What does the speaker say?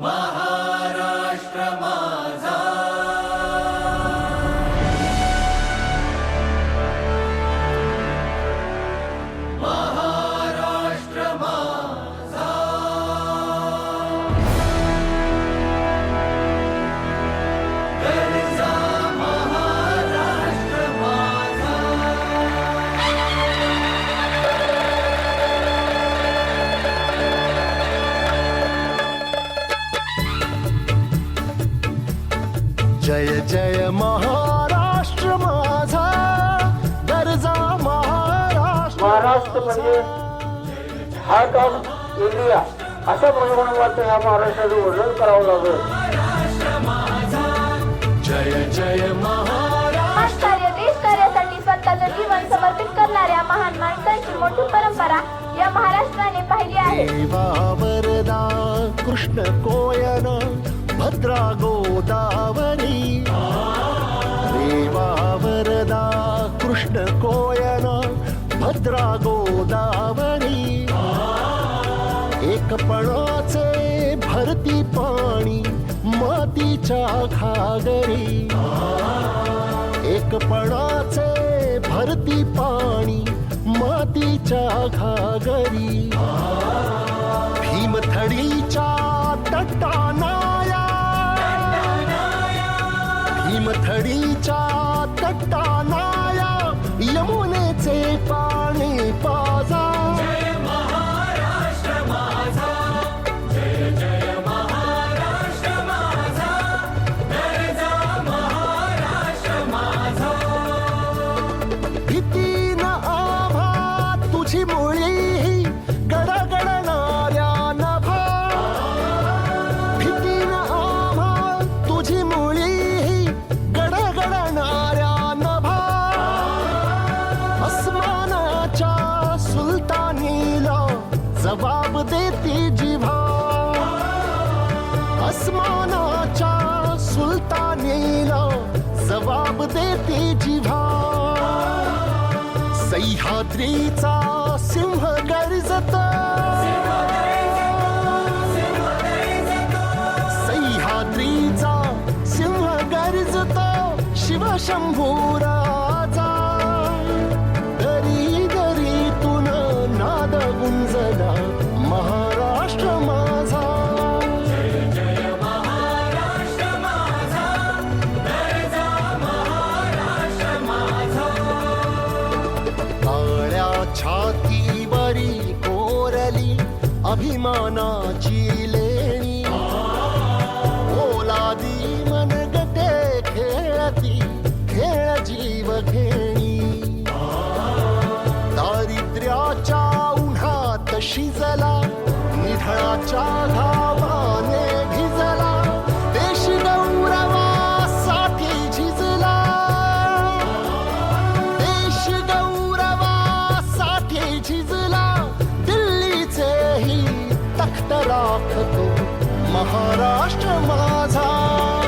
Maha. जय जय महाराष्ट्र माझा गरजा महाराष्ट्र महाराष्ट्र म्हणजे हार्ट ऑफ इंडिया. अशा मनोगणाचं या महाराष्ट्राचं वर्णन करावं लागेल. जय जय महाराष्ट्र. देशकार्यासाठी स्वतःचं जीवन समर्पित करणाऱ्या महान माणसांची मोठी परंपरा या महाराष्ट्राने पाहिली आहे. देवा वरदा कृष्ण कोयन भद्रा गोदावरी भद्रा गोदावरी एकपणाचे भरती पाणी मातीच्या घागरी. एकपणाचे भरती पाणी मातीच्या घागरी. भीमथडीच्या तट्टानाया सुलतानीला जबाब देती जिव्हा अस्मानाच्या सुलतानीला जबाब देती जिव्हा सह्याद्रीचा सिंह गर्जत. सह्याद्रीचा सिंह गर्जत. शिवशंभू अभिमानाची लेणी. ओलादी मनगटे खेळती खेळ जीव घेणी. दारिद्र्याच्या उन्हात शिजला निधळाच्या घाव दिल्लीचेही राखतो महाराष्ट्र माझा.